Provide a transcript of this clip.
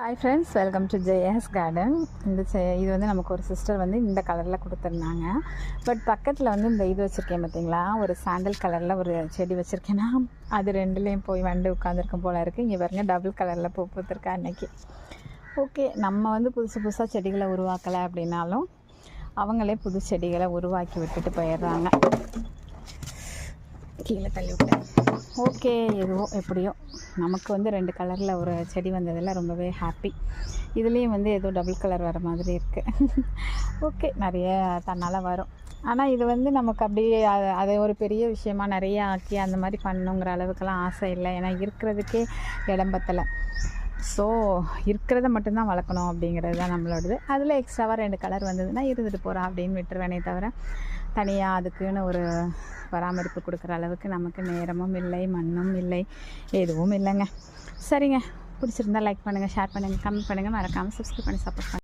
Hi friends welcome to J S garden இந்த செ இது வந்து நமக்கு ஒரு சிஸ்டர் வந்து இந்த கலரில் கொடுத்துருந்தாங்க. பட் பக்கத்தில் வந்து இந்த இது வச்சுருக்கேன் பார்த்தீங்களா ஒரு சாண்டல் கலரில் ஒரு செடி வச்சுருக்கேன்னா அது ரெண்டுலேயும் போய் வண்டு உட்காந்துருக்கும் போல் இருக்குது இங்கே பாருங்க டபுள் கலரில் பூ பூத்துருக்கா அன்னைக்கு. ஓகே நம்ம வந்து புதுசு புதுசாக செடிகளை உருவாக்கலை அப்படின்னாலும் அவங்களே புது செடிகளை உருவாக்கி விட்டுட்டு போயிடுறாங்க. கீழே தள்ளி விட்டேன். ஓகே எதுவோ எப்படியோ. நமக்கு வந்து ரெண்டு கலரில் ஒரு செடி வந்ததில் ரொம்பவே ஹாப்பி இதுலேயும் வந்து ஏதோ டபுள் கலர் வர மாதிரி இருக்குது ஓகே நிறைய தன்னால் வரும். ஆனால் இது வந்து நமக்கு அப்படியே அது அதை ஒரு பெரிய விஷயமா நிறைய ஆக்கி அந்த மாதிரி பண்ணுங்கிற அளவுக்கெல்லாம் ஆசை இல்லை. ஏன்னா இருக்கிறதுக்கே இடம் பத்தலை. ஸோ இருக்கிறத மட்டும்தான் வளர்க்கணும் அப்படிங்கிறது தான் நம்மளோடது. அதில் எக்ஸ்ட்ராவாக ரெண்டு கலர் வந்ததுன்னா இருந்துட்டு போகிறா அப்படின்னு விட்டுருவேனே தவிர தனியாக அதுக்குன்னு ஒரு பராமரிப்பு கொடுக்குற அளவுக்கு நமக்கு நேரமும் இல்லை மண்ணும் இல்லை எதுவும் இல்லைங்க. சரிங்க. பிடிச்சிருந்தா லைக் பண்ணுங்கள் ஷேர் பண்ணுங்கள் கமெண்ட் பண்ணுங்கள் மறக்காமல் சப்ஸ்கிரைப் பண்ணி சப்போர்ட் பண்ணுங்கள்